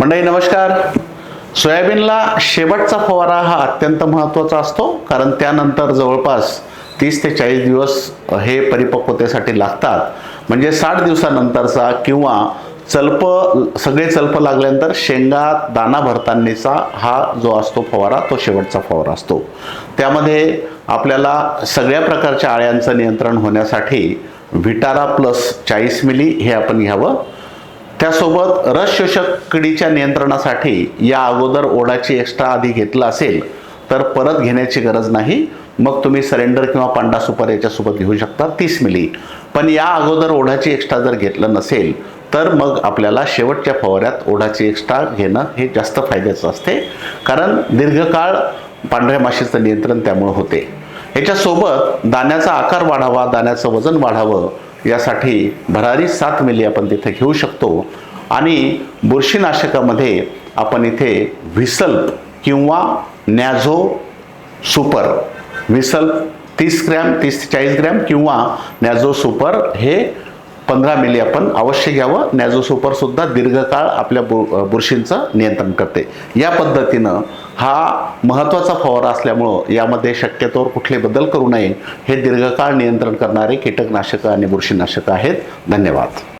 मंडळी नमस्कार. सोयाबीनला शेवटचा फवारा हा अत्यंत महत्त्वाचा असतो कारण त्यानंतर जवळपास तीस ते चाळीस दिवस हे परिपक्वतेसाठी लागतात. म्हणजे साठ दिवसानंतरचा किंवा चलप सगळे चलप लागल्यानंतर शेंगा दाना भरतानीचा हा जो असतो फवारा तो शेवटचा फवारा असतो. त्यामध्ये आपल्याला सगळ्या प्रकारच्या आळ्यांचं नियंत्रण होण्यासाठी व्हिटारा प्लस चाळीस मिली हे आपण घ्यावं. त्यासोबत रस शोषक किडीच्या नियंत्रणासाठी या अगोदर ओढाची एक्स्ट्रा आधी घेतलं असेल तर परत घेण्याची गरज नाही. मग तुम्ही सरेंडर किंवा पांडा सुपर याच्यासोबत घेऊ शकता तीस मिली. पण या अगोदर ओढाची एक्स्ट्रा जर घेतलं नसेल तर मग आपल्याला शेवटच्या फवाऱ्यात ओढाची एक्स्ट्रा घेणं हे जास्त फायद्याचं असते. कारण दीर्घकाळ पांढऱ्या माशीचं नियंत्रण त्यामुळे होते. याच्यासोबत दाण्याचा आकार वाढावा दाण्याचं वजन वाढावं यासाठी भरारी सात मिली आपण तिथे घेऊ शकतो. आणि बुरशीनाशकामध्ये आपण इथे व्हिसल किंवा नॅझो सुपर व्हिसल तीस ग्रॅम तीस ते चाळीस ग्रॅम किंवा नॅझो सुपर हे पंधरा मिली आपण अवश्य घ्यावं. नॅझो सुद्धा दीर्घकाळ आपल्या बु बुरशींचं नियंत्रण करते. या पद्धतीनं हा महत्त्वाचा फवारा असल्यामुळं यामध्ये शक्यतोवर कुठले बदल करू नये. हे दीर्घकाळ नियंत्रण करणारे कीटकनाशकं आणि बुरशीनाशकं आहेत. धन्यवाद.